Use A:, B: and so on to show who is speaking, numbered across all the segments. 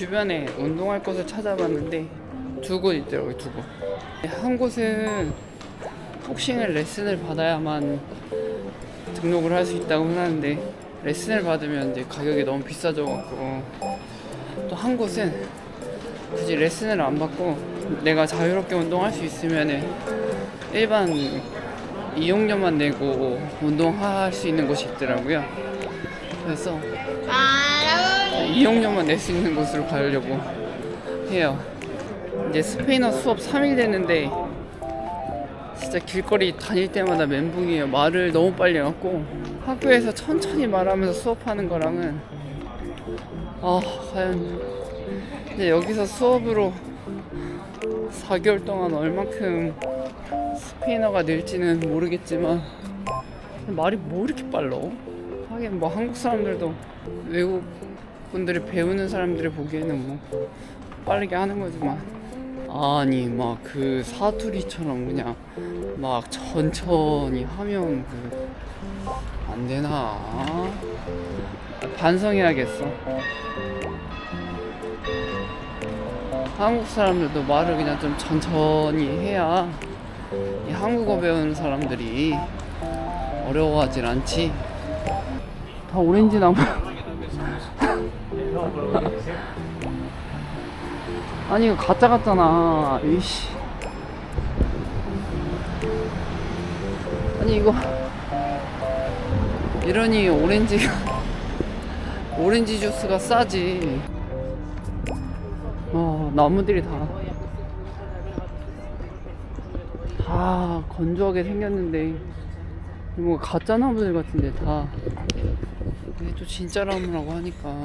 A: 주변에 운동할 곳을 찾아봤는데 두 곳 있더라고요 두 곳. 한 곳은 복싱을 레슨을 받아야만 등록을 할 수 있다고 하는데 레슨을 받으면 이제 가격이 너무 비싸져 갖고 또 한 곳은 굳이 레슨을 안 받고 내가 자유롭게 운동할 수 있으면은 일반 이용료만 내고 운동할 수 있는 곳이 있더라고요. 그래서 이용료만 낼 수 있는 곳으로 가려고 해요. 이제 스페인어 수업 3일 됐는데 진짜 길거리 다닐 때마다 멘붕이에요. 말을 너무 빨리 해갖고 학교에서 천천히 말하면서 수업하는 거랑은 아 과연 근데 여기서 수업으로 4개월 동안 얼만큼 스페인어가 늘지는 모르겠지만 말이 뭐 이렇게 빨라? 하긴 뭐 한국 사람들도 외국 분들이 배우는 사람들이 보기에는 뭐 빠르게 하는 거지만 아니 막 그 사투리처럼 그냥 막 천천히 하면 그 안 되나? 반성해야겠어. 한국 사람들도 말을 그냥 좀 천천히 해야 이 한국어 배우는 사람들이 어려워하진 않지. 다 오렌지 나무 아니 이거 가짜 같잖아. 이씨. 아니 이거. 이러니 오렌지가 오렌지 주스가 싸지. 어 나무들이 다. 다 건조하게 생겼는데 뭐 가짜 나무들 같은데 다. 이게 또 진짜 나무라고 하니까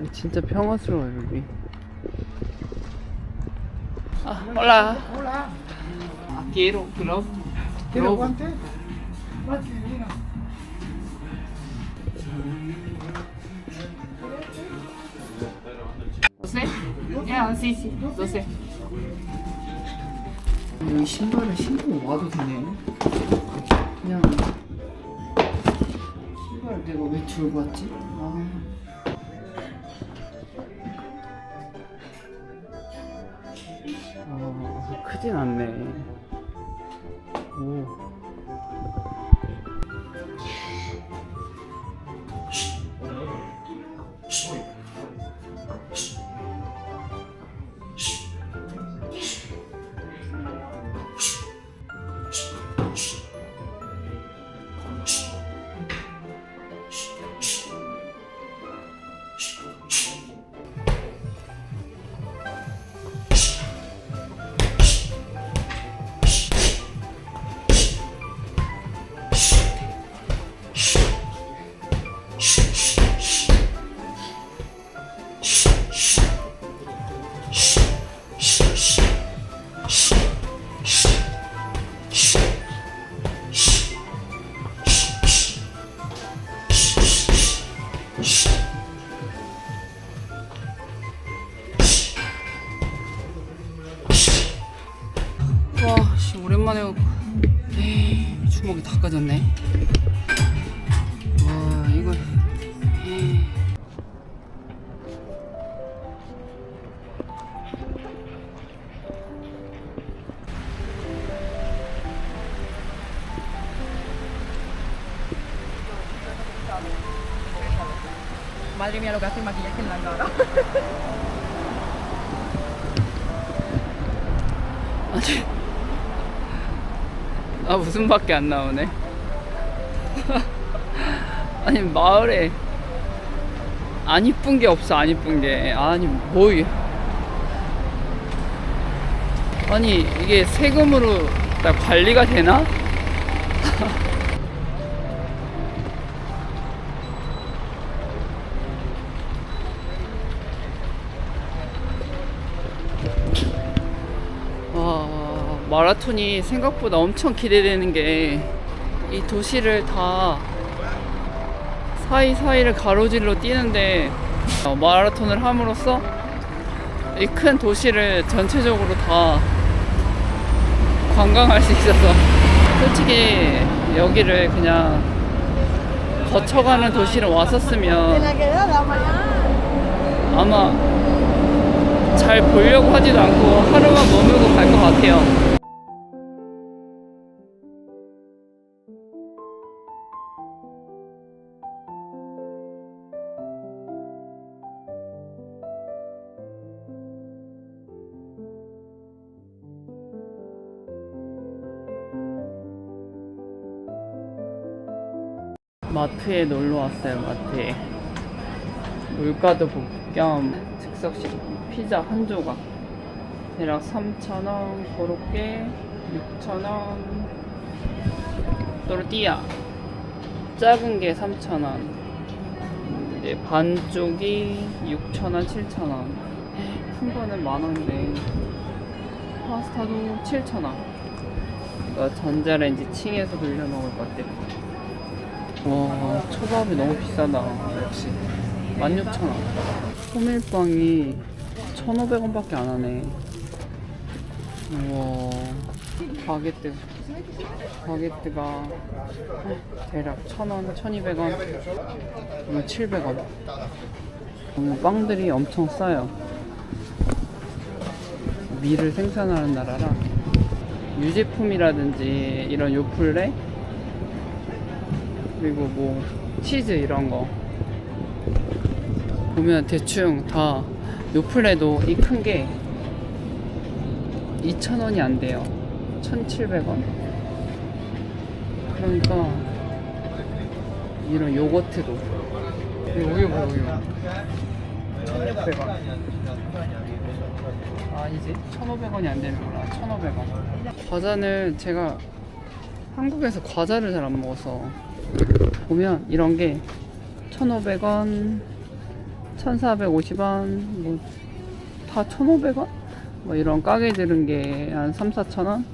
A: 아니, 진짜 평화스러워요 여기 아 올라
B: Hola,
A: 아 quiero glove
B: ¿tiene
A: glove
B: guante? Aquí, mira.
C: ¿Doce? Ya, sí, sí, doce.
A: 이 신발을 신고 와도 되네. 그냥 신발 내가 왜 들고 왔지? 아. 크진 않네. 오. 오랜만에. 에이, 주먹이 다 까졌네. 와, 이거. 에이.
C: Madre mía, lo que hace el maquillaje en la cara.
A: 아니. 아, 웃음밖에 안 나오네. 아니, 마을에 안 이쁜 게 없어, 안 이쁜 게. 아니, 뭐, 이- 아니, 이게 세금으로 다 관리가 되나? 마라톤이 생각보다 엄청 기대되는 게 이 도시를 다 사이사이를 가로질러 뛰는데 어, 마라톤을 함으로써 이 큰 도시를 전체적으로 다 관광할 수 있어서 솔직히 여기를 그냥 거쳐가는 도시를 왔었으면 아마 잘 보려고 하지도 않고 하루만 머물고 갈 것 같아요. 마트에 놀러 왔어요, 마트에. 물가도 볼겸 즉석식 피자 한 조각. 대략 3,000원, 고로케 6,000원, 또르띠아. 작은 게 3,000원. 이제 반쪽이 6,000원, 7,000원. 큰 거는 만 원인데. 파스타도 7,000원. 이거 전자레인지 층에서 돌려 먹을 것 같아. 와 초밥이 너무 비싸다. 역시. 16,000원. 호밀빵이 1,500원 밖에 안 하네. 우와. 바게트. 바게트가 대략 1,000원, 1,200원 이거 700원. 오늘 빵들이 엄청 싸요. 밀을 생산하는 나라라. 유제품이라든지 이런 요플레 그리고 뭐 치즈 이런 거 보면 대충 다 요플레도 이 큰 게 2,000원이 안 돼요. 1,700원. 그러니까 이런 요거트도 그리고 우유 뭐 우유 1,600원. 아니지 1,500원이 안 되는구나 1,500원. 과자는 제가 한국에서 과자를 잘 안 먹어서 보면 이런 게 1,500원, 1,450원, 뭐 다 1,500원? 뭐 이런 까게 들은 게 한 3, 4,000원?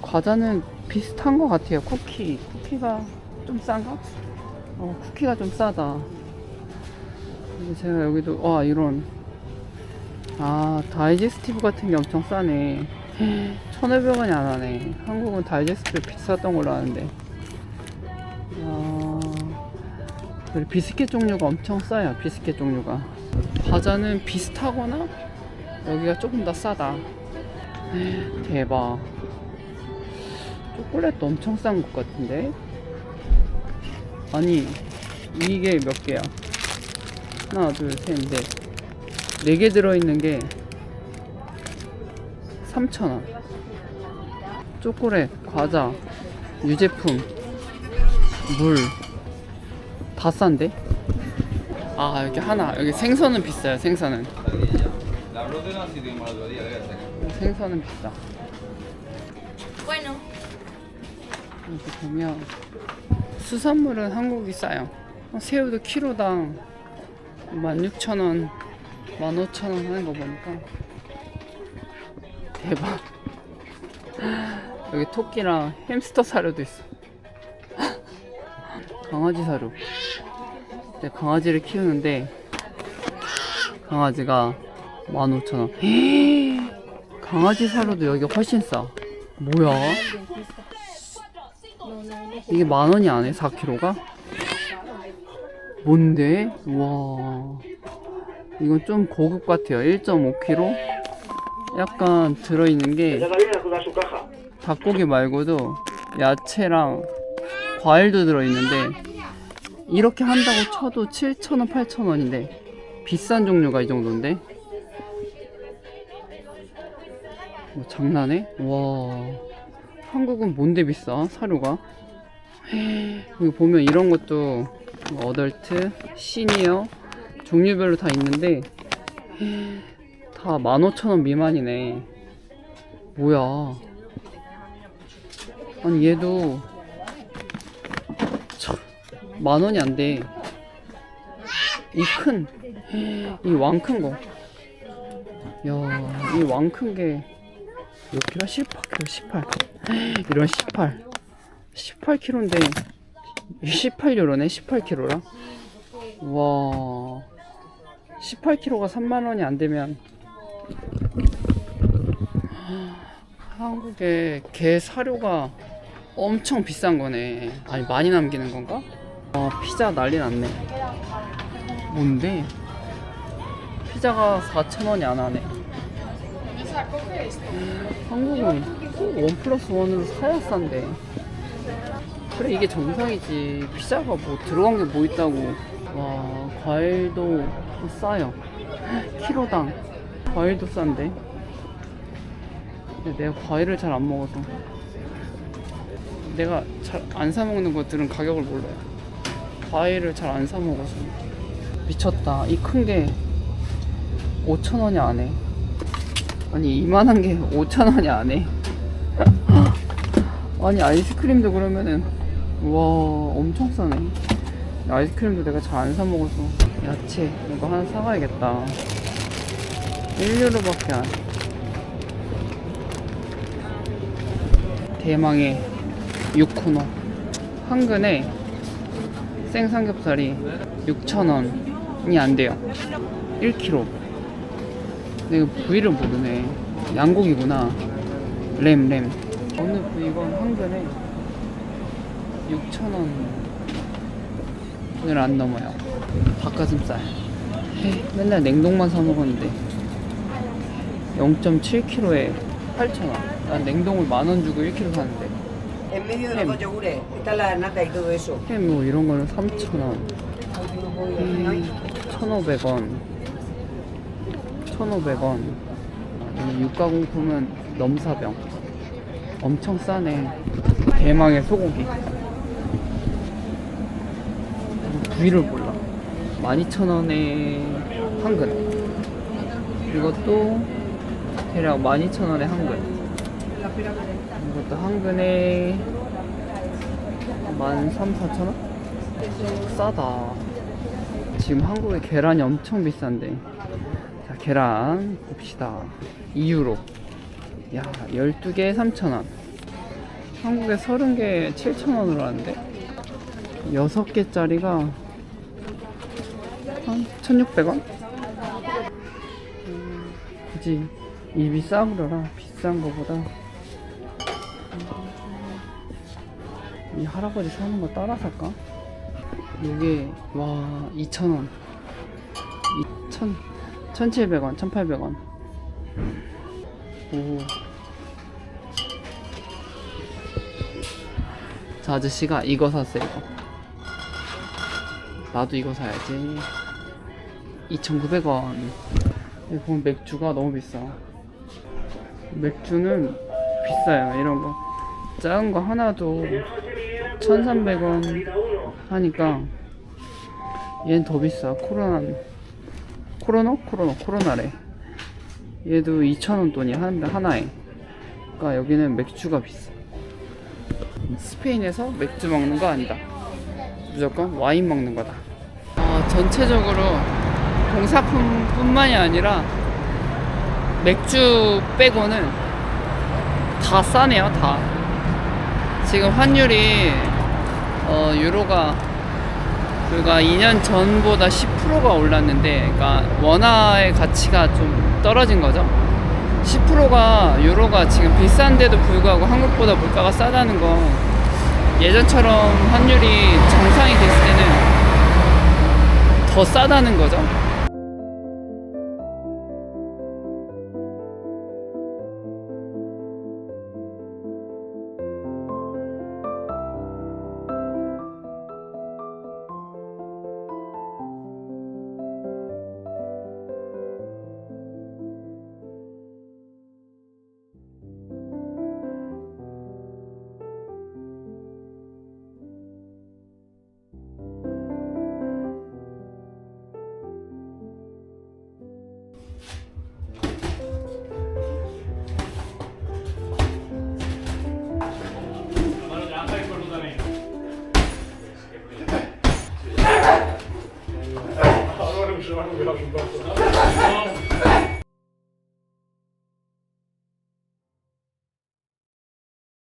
A: 과자는 비슷한 것 같아요. 쿠키. 쿠키가 좀 싼가? 어, 쿠키가 좀 싸다. 제가 여기도, 와, 이런. 아, 다이제스티브 같은 게 엄청 싸네. 1,500원이 안 하네. 한국은 다이제스티브 비쌌던 걸로 아는데. 그리고 비스켓 종류가 엄청 싸요. 비스켓 종류가. 과자는 비슷하거나 여기가 조금 더 싸다. 대박. 초콜릿도 엄청 싼 것 같은데? 아니, 이게 몇 개야? 하나, 둘, 셋, 넷. 네 개 들어있는 게 3,000원. 초콜릿, 과자, 유제품, 물. 다 싼데? 아, 여기 하나. 여기 생선은 비싸요, 생선은. 생선은 비싸. 이렇게 보면 수산물은 한국이 싸요. 어, 새우도 키로당 16,000원, 15,000원 하는 거 보니까 대박. 여기 토끼랑 햄스터 사료도 있어. 강아지 사료. 내 강아지를 키우는데 강아지가 15,000원. 강아지 사료도 여기 훨씬 싸. 뭐야? 이게 만 원이 안 해? 4kg가? 뭔데? 와. 이건 좀 고급 같아요. 1.5kg? 약간 들어있는 게 닭고기 말고도 야채랑 과일도 들어있는데 이렇게 한다고 쳐도 7,000원, 8,000원인데 비싼 종류가 이 정도인데? 뭐 장난해? 와 한국은 뭔데 비싸? 사료가? 여기 보면 이런 것도 뭐 어덜트, 시니어 종류별로 다 있는데 다 15,000원 미만이네. 뭐야? 아니 얘도 참, 만 원이 안 돼. 이 큰, 이 왕 큰 거. 야, 이 왕 큰 게 몇 킬로? 18 킬로, 18. 이런 18. 18 킬로인데 18 유로네, 18 킬로라. 와, 18 킬로가 3만 원이 안 되면 한국에 개 사료가 엄청 비싼 거네. 아니 많이 남기는 건가? 아 피자 난리 났네. 뭔데? 피자가 4,000원이 안 하네. 한국은 원 플러스 원으로 사야 싼데. 그래 이게 정상이지. 피자가 뭐 들어간 게 뭐 있다고. 와 과일도 싸요. 키로당 과일도 싼데. 내가 과일을 잘 안 먹어서. 내가 잘 안 사 먹는 것들은 가격을 몰라요. 과일을 잘 안 사 먹어서 미쳤다. 이 큰 게 5천 원이 안 해. 아니 이만한 게 5천 원이 안 해. 아니 아이스크림도 그러면은 와 엄청 싸네. 아이스크림도 내가 잘 안 사 먹어서 야채 이거 하나 사가야겠다. 1유로밖에 안. 대망의 6코너 한 근에 생삼겹살이 6,000원이 안 돼요. 1kg. 근데 부위를 모르네. 양고기구나. 램, 램. 어느 부위건 한 근에 6,000원. 오늘 안 넘어요. 닭가슴살. 헤, 맨날 냉동만 사 먹었는데 0.7kg에 8,000원. 난 냉동을 만원 jugo 1kg 사는데.
D: En medio de los dos yogures está la nata y todo eso.
A: 햄뭐 이런 거는 3,000원. 음, 1,500원. 1,500원. 이 육가공품은 넘사병. 엄청 싸네. 대망의 소고기. 부위를 몰라. 12,000원에 한 근. 이것도 대략 12,000원에 한 근. 이것도 한 근에 13,400원? 싸다. 지금 한국에 계란이 엄청 비싼데. 자, 계란 봅시다. 2유로. 야, 12개에 3,000원. 한국에 30개에 7,000원으로 하는데. 6개짜리가 한 1,600원? 음, 굳이 입이 싸구려라. 비싼 거보다. 이 할아버지 사는 거 따라 살까? 이게 와 2,000원. 2,000 1,700원 1,800원. 오. 저 아저씨가 이거 샀어요 이거. 나도 이거 사야지. 2,900원. 여기 보면 맥주가 너무 비싸. 맥주는 비싸요 이런 거. 작은 거 하나도 1,300원 하니까 얘는 더 비싸. 코로나 코로노? 코로노 코로나래. 얘도 2,000원 돈이 한 하나에. 그러니까 여기는 맥주가 비싸. 스페인에서 맥주 먹는 거 아니다. 무조건 와인 먹는 거다. 아, 전체적으로 공사품뿐만이 아니라 맥주 빼고는 다 싸네요, 다. 지금 환율이 어, 유로가 그가 2년 전보다 10%가 올랐는데 그러니까 원화의 가치가 좀 떨어진 거죠. 10%가 유로가 지금 비싼데도 불구하고 한국보다 물가가 싸다는 거 예전처럼 환율이 정상이 됐을 때는 더 싸다는 거죠.